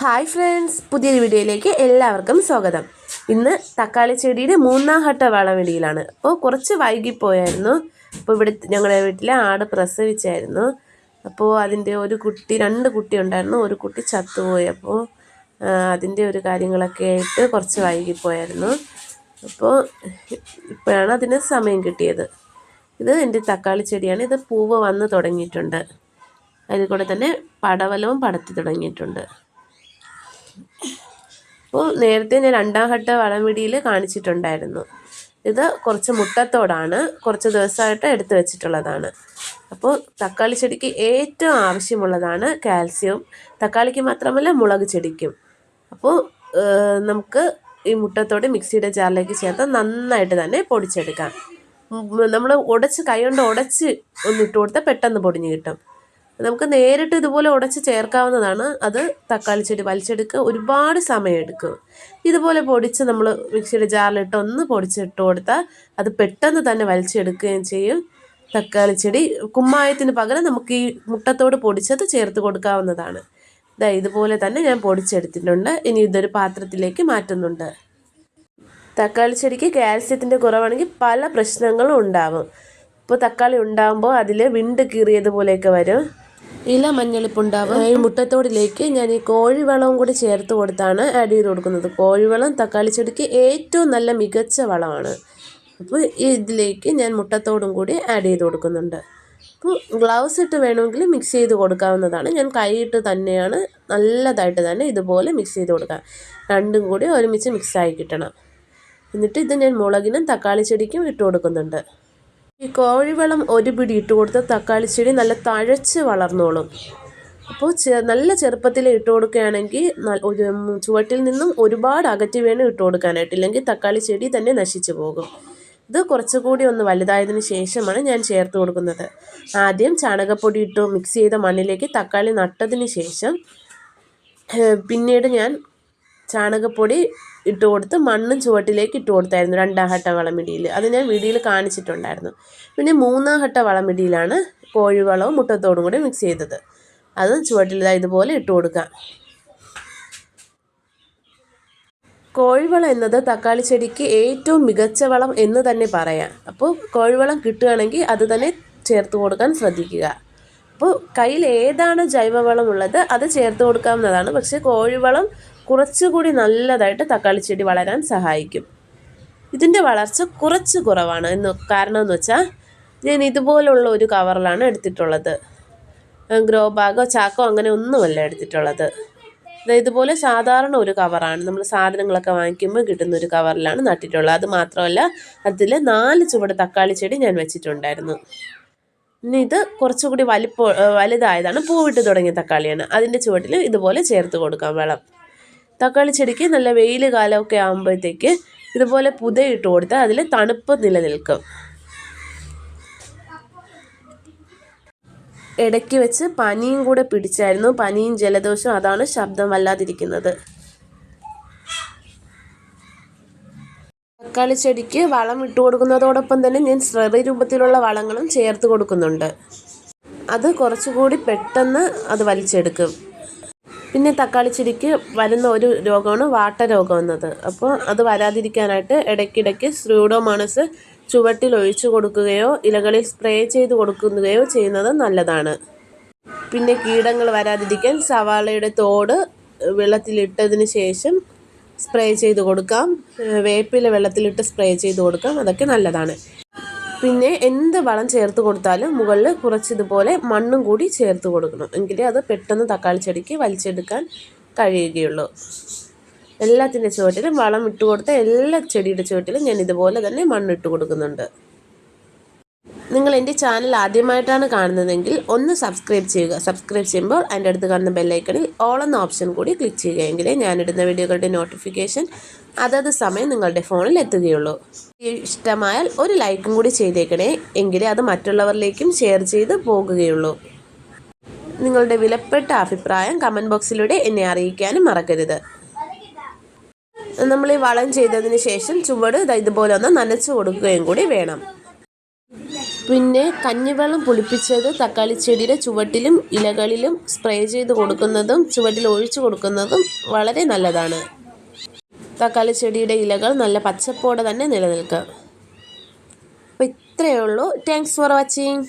Hi friends പുതിയൊരു വീഡിയോയിലേക്ക് എല്ലാവർക്കും സ്വാഗതം. ഇന്ന് തക്കാളി ചെടിയുടെ മൂന്നാം ഘട്ട വളമിടിയിലാണ് അപ്പോൾ കുറച്ച് വൈകിപ്പോയായിരുന്നു. അപ്പോൾ ഇവിടെ ഞങ്ങളുടെ വീട്ടിലെ ആട് പ്രസവിച്ചായിരുന്നു. അപ്പോൾ അതിന്റെ ഒരു കുട്ടി രണ്ട് കുട്ടി ഉണ്ടായിരുന്നു. ഒരു കുട്ടി ചത്തുപോയി. അപ്പോൾ ആ, അതിന്റെ ഒരു കാര്യങ്ങളൊക്കെ ആയിട്ട് കുറച്ച് വൈകിപ്പോയായിരുന്നു. അപ്പോൾ ഇപ്പോഴാണ് അതിന് സമയം കിട്ടിയത്. ഇത് എന്റെ തക്കാളി ചെടിയാണ്. ഇത് പൂവ് വന്ന് തുടങ്ങിയിട്ടുണ്ട്. അതിൽ കൂടെ തന്നെ പടവലവും പടത്തി തുടങ്ങിയിട്ടുണ്ട്. അപ്പോൾ നേരത്തെ ഞാൻ രണ്ടാം ഘട്ട വളമിടിയിൽ കാണിച്ചിട്ടുണ്ടായിരുന്നു. ഇത് കുറച്ച് മുട്ടത്തോടാണ്. കുറച്ച് ദിവസമായിട്ട് എടുത്തു വെച്ചിട്ടുള്ളതാണ്. അപ്പോൾ തക്കാളി ചെടിക്ക് ഏറ്റവും ആവശ്യമുള്ളതാണ് കാൽസ്യം. തക്കാളിക്ക് മാത്രമല്ല മുളക് ചെടിക്കും. അപ്പോൾ നമുക്ക് ഈ മുട്ടത്തോട് മിക്സിയുടെ ജാറിലേക്ക് ചേർത്ത് നന്നായിട്ട് തന്നെ പൊടിച്ചെടുക്കാം. നമ്മൾ ഉടച്ച് കൈ കൊണ്ട് ഉടച്ച് ഒന്നിട്ട് കൊടുത്താൽ പെട്ടെന്ന് പൊടിഞ്ഞ് കിട്ടും. നമുക്ക് നേരിട്ട് ഇതുപോലെ ഉടച്ച് ചേർക്കാവുന്നതാണ്. അത് തക്കാളി ചെടി വലിച്ചെടുക്കുക. ഒരുപാട് സമയമെടുക്കും ഇതുപോലെ പൊടിച്ച് നമ്മൾ മിക്സിയുടെ ജാറിലിട്ട് ഒന്ന് പൊടിച്ചിട്ട് കൊടുത്താൽ അത് പെട്ടെന്ന് തന്നെ വലിച്ചെടുക്കുകയും ചെയ്യും. തക്കാളി ചെടി കുമ്മായത്തിന് പകരം നമുക്ക് ഈ മുട്ടത്തോട് പൊടിച്ചത് ചേർത്ത് കൊടുക്കാവുന്നതാണ്. ഇതാ ഇതുപോലെ തന്നെ ഞാൻ പൊടിച്ചെടുത്തിട്ടുണ്ട്. ഇനി ഇതൊരു പാത്രത്തിലേക്ക് മാറ്റുന്നുണ്ട്. തക്കാളി ചെടിക്ക് കാൽസ്യത്തിന്റെ കുറവാണെങ്കിൽ പല പ്രശ്നങ്ങളും ഉണ്ടാവും. ഇപ്പോൾ തക്കാളി ഉണ്ടാകുമ്പോൾ അതിൽ വിണ്ട് കീറിയതുപോലെയൊക്കെ വരും. ഇല മഞ്ഞളിപ്പുണ്ടാവും. ഈ മുട്ടത്തോടിലേക്ക് ഞാൻ ഈ കോഴിവളവും കൂടി ചേർത്ത് കൊടുത്താണ് ആഡ് ചെയ്ത് കൊടുക്കുന്നത്. കോഴിവളം തക്കാളി ചെടിക്ക് ഏറ്റവും നല്ല മികച്ച വളമാണ്. അപ്പോൾ ഇതിലേക്ക് ഞാൻ മുട്ടത്തോടും കൂടി ആഡ് ചെയ്ത് കൊടുക്കുന്നുണ്ട്. അപ്പോൾ ഗ്ലൗസ് ഇട്ട് വേണമെങ്കിൽ മിക്സ് ചെയ്ത് കൊടുക്കാവുന്നതാണ്. ഞാൻ കൈയിട്ട് തന്നെയാണ് നല്ലതായിട്ട് തന്നെ ഇതുപോലെ മിക്സ് ചെയ്ത് കൊടുക്കാം. രണ്ടും കൂടി ഒരുമിച്ച് മിക്സായി കിട്ടണം. എന്നിട്ട് ഇത് ഞാൻ മുളകിനും തക്കാളി ചെടിക്കും ഇട്ട് കൊടുക്കുന്നുണ്ട്. ഈ കോഴിവളം ഒരു പിടി ഇട്ട് കൊടുത്ത തക്കാളി ചെടി നല്ല തഴച്ച് വളർന്നോളും. അപ്പോൾ നല്ല ചെറുപ്പത്തിൽ ഇട്ട് കൊടുക്കുകയാണെങ്കിൽ ചുവട്ടിൽ നിന്നും ഒരുപാട് അകറ്റി വേണം ഇട്ട് കൊടുക്കാനായിട്ട്. ഇല്ലെങ്കിൽ തക്കാളി ചെടി തന്നെ നശിച്ചു പോകും. ഇത് കുറച്ചുകൂടി ഒന്ന് വലുതായതിനു ശേഷമാണ് ഞാൻ ചേർത്ത് കൊടുക്കുന്നത്. ആദ്യം ചാണകപ്പൊടി ഇട്ട് മിക്സ് ചെയ്ത മണ്ണിലേക്ക് തക്കാളി നട്ടതിന് ശേഷം പിന്നീട് ഞാൻ ചാണകപ്പൊടി ഇട്ട് കൊടുത്ത് മണ്ണും ചുവട്ടിലേക്ക് ഇട്ട് കൊടുത്തായിരുന്നു രണ്ടാം ഘട്ട വളമിടിയിൽ. അത് ഞാൻ വീഡിയോയിൽ കാണിച്ചിട്ടുണ്ടായിരുന്നു. പിന്നെ മൂന്നാം ഘട്ട വളമിടിയിലാണ് കോഴിവളവും മുട്ടത്തോടും കൂടി മിക്സ് ചെയ്തത്. അത് ചുവട്ടിൽ ഇതുപോലെ ഇട്ട് കൊടുക്കാം. കോഴിവളം എന്നത് തക്കാളി ചെടിക്ക് ഏറ്റവും മികച്ച വളം എന്ന് തന്നെ പറയാം. അപ്പോൾ കോഴിവളം കിട്ടുകയാണെങ്കിൽ അത് തന്നെ ചേർത്ത് കൊടുക്കാൻ ശ്രദ്ധിക്കുക. അപ്പോൾ കയ്യിൽ ഏതാണ് ജൈവവളം ഉള്ളത് അത് ചേർത്ത് കൊടുക്കാവുന്നതാണ്. പക്ഷേ കോഴിവളം കുറച്ചുകൂടി നല്ലതായിട്ട് തക്കാളി ചെടി വളരാൻ സഹായിക്കും. ഇതിന്റെ വളർച്ച കുറച്ച് കുറവാണ്. എന്ന് കാരണം എന്ന് വെച്ചാൽ ഞാൻ ഇതുപോലുള്ള ഒരു കവറിലാണ് എടുത്തിട്ടുള്ളത്. ഗ്രോ ബാഗോ ചാക്കോ അങ്ങനെ ഒന്നുമല്ല എടുത്തിട്ടുള്ളത്. ഇതുപോലെ സാധാരണ ഒരു കവറാണ്. നമ്മൾ സാധനങ്ങളൊക്കെ വാങ്ങിക്കുമ്പോൾ കിട്ടുന്ന ഒരു കവറിലാണ് നട്ടിട്ടുള്ളത്. അത് മാത്രമല്ല അതിൽ നാല് ചുവട് തക്കാളി ചെടി ഞാൻ വെച്ചിട്ടുണ്ടായിരുന്നു. ഇനി ഇത് കുറച്ചുകൂടി വലിപ്പ വലുതായതാണ്. പൂവിട്ട് തുടങ്ങിയ തക്കാളിയാണ്. അതിന്റെ ചുവട്ടിൽ ഇതുപോലെ ചേർത്ത് കൊടുക്കാം വളം. തക്കാളി ചെടിക്ക് നല്ല വെയിൽ കാലമൊക്കെ ആകുമ്പോഴത്തേക്ക് ഇതുപോലെ പുതയിട്ട് കൊടുത്താൽ അതിൽ തണുപ്പ് നിലനിൽക്കും. ഇടയ്ക്ക് വെച്ച് പനിയും കൂടെ പിടിച്ചായിരുന്നു. പനിയും ജലദോഷവും അതാണ് ശബ്ദം വല്ലാതിരിക്കുന്നത്. തക്കാളി ചെടിക്ക് വളം ഇട്ട് കൊടുക്കുന്നതോടൊപ്പം തന്നെ ഞാൻ സ്ലറി രൂപത്തിലുള്ള വളങ്ങളും ചേർത്ത് കൊടുക്കുന്നുണ്ട്. അത് കുറച്ചുകൂടി പെട്ടെന്ന് അത് വലിച്ചെടുക്കും. പിന്നെ തക്കാളി ചെടിക്ക് വരുന്ന ഒരു രോഗമാണ് വാട്ട രോഗം എന്നത് അപ്പോൾ അത് വരാതിരിക്കാനായിട്ട് ഇടയ്ക്കിടയ്ക്ക് സ്യൂഡോമോണസ് ചുവട്ടിൽ ഒഴിച്ചു കൊടുക്കുകയോ ഇലകളിൽ സ്പ്രേ ചെയ്ത് കൊടുക്കുകയോ ചെയ്യുന്നത് നല്ലതാണ്. പിന്നെ കീടങ്ങൾ വരാതിരിക്കാൻ സവാളയുടെ തോട് വെള്ളത്തിലിട്ടതിന് ശേഷം സ്പ്രേ ചെയ്ത് കൊടുക്കാം. വേപ്പില വെള്ളത്തിലിട്ട് സ്പ്രേ ചെയ്ത് കൊടുക്കാം. അതൊക്കെ നല്ലതാണ്. പിന്നെ എന്ത് വളം ചേർത്ത് കൊടുത്താലും മുകളിൽ കുറച്ചിതുപോലെ മണ്ണും കൂടി ചേർത്ത് കൊടുക്കണം. എങ്കിലേ അത് പെട്ടെന്ന് തക്കാളി ചെടിക്ക് വലിച്ചെടുക്കാൻ കഴിയുകയുള്ളൂ. എല്ലാത്തിന്റെ ചുവട്ടിലും വളം ഇട്ട് കൊടുത്ത എല്ലാ ചെടിയുടെ ചുവട്ടിലും ഞാൻ ഇതുപോലെ തന്നെ മണ്ണിട്ട് കൊടുക്കുന്നുണ്ട്. നിങ്ങൾ എന്റെ ചാനൽ ആദ്യമായിട്ടാണ് കാണുന്നതെങ്കിൽ ഒന്ന് സബ്സ്ക്രൈബ് ചെയ്യുക. സബ്സ്ക്രൈബ് ചെയ്യുമ്പോൾ അതിന്റെ അടുത്ത് കാണുന്ന ബെല്ലൈക്കണിൽ ഓൾ എന്ന ഓപ്ഷൻ കൂടി ക്ലിക്ക് ചെയ്യുക എങ്കിലേ ഞാനിടുന്ന വീഡിയോകളുടെ നോട്ടിഫിക്കേഷൻ അതത് സമയം നിങ്ങളുടെ ഫോണിൽ എത്തുകയുള്ളൂ. ഇഷ്ടമായാൽ ഒരു ലൈക്കും കൂടി ചെയ്തേക്കണേ എങ്കിലേ അത് മറ്റുള്ളവരിലേക്കും ഷെയർ ചെയ്ത് പോകുകയുള്ളൂ. നിങ്ങളുടെ വിലപ്പെട്ട അഭിപ്രായം കമന്റ് ബോക്സിലൂടെ എന്നെ അറിയിക്കാനും മറക്കരുത്. നമ്മൾ ഈ വളം ചെയ്തതിന് ശേഷം ചുവട് ഇതുപോലെ ഒന്ന് നനച്ചു കൊടുക്കുകയും കൂടി വേണം. പിന്നെ കഞ്ഞിവെള്ളം പുളിപ്പിച്ചത് തക്കാളി ചെടിയുടെ ചുവട്ടിലും ഇലകളിലും സ്പ്രേ ചെയ്ത് കൊടുക്കുന്നതും ചുവട്ടിൽ ഒഴിച്ചു കൊടുക്കുന്നതും വളരെ നല്ലതാണ്. തക്കാളി ചെടിയുടെ ഇലകൾ നല്ല പച്ചപ്പോടെ തന്നെ നിലനിൽക്കുക. അപ്പോൾ ഇത്രയേ ഉള്ളൂ. Thanks for watching